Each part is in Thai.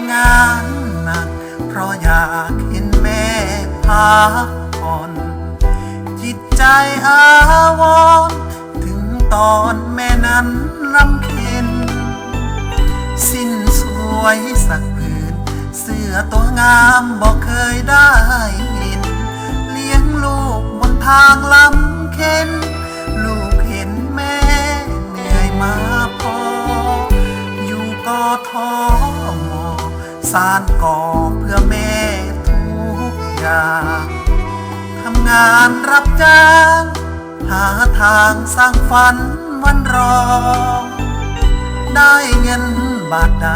ำงานหนัก เพราะอยากเห็นแม่พักผ่อน จิตใจอาวรถึงตอนแม่นั้นลำเค็น สิ้นสวยสักผืน เสื้อตัวงามบอกเคยได้ สารก่อเพื่อแม่ทุกอย่างทำงานรับจ้าง หาทางสร้างฝันวันรอ ได้เงินบาทใด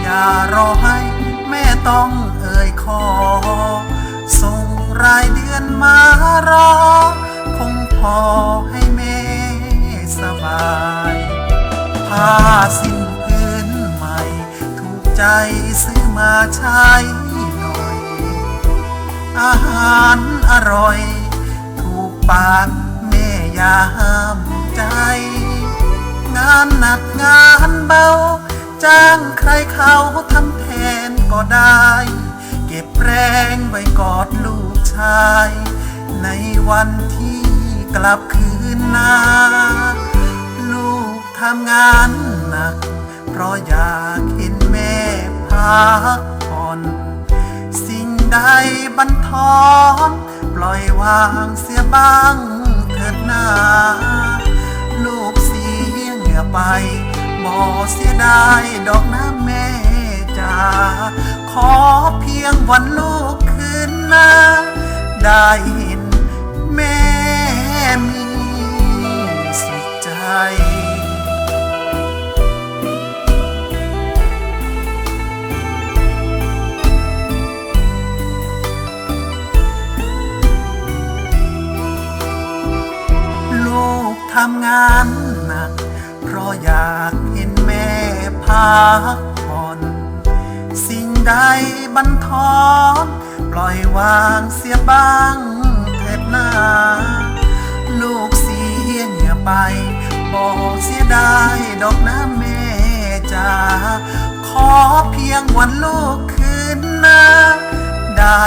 อย่ารอให้แม่ต้องเอ่ยขอ ส่งรายเดือนมารอ คงพอให้แม่สบายผ้าสิ้นพื้นใหม่ ถูกใจซื้อ มาใช้หน่อย อาหารอร่อย ถูกปากแม่ยาห้ามใจ งานหนักงานเบา จ้างใครเขาทำแทนก็ได้ เก็บแรงไว้กอดลูกชาย ในวันที่กลับคืนนาลูกทำงานหนัก เพราะอยาก พักผ่อนสิ่งใดบันทอนปล่อยวางเสียบ้างเถิดนาลูกเสียเหงื่อไปบ่เสียดายดอกน้ำแม่จ๋าขอเพียงวันลูกคืนหน้าได้ำงานหนัก เพราะอยากเห็นแม่พักผ่อน สิ่งใดบันทอนปล่อยวางเสียบ้างเถิดนาลูกเสียเหงื่อไปบอกเสียดายดอกน้ำแม่จ๋าขอเพียงวันลูกคืนหน้าได้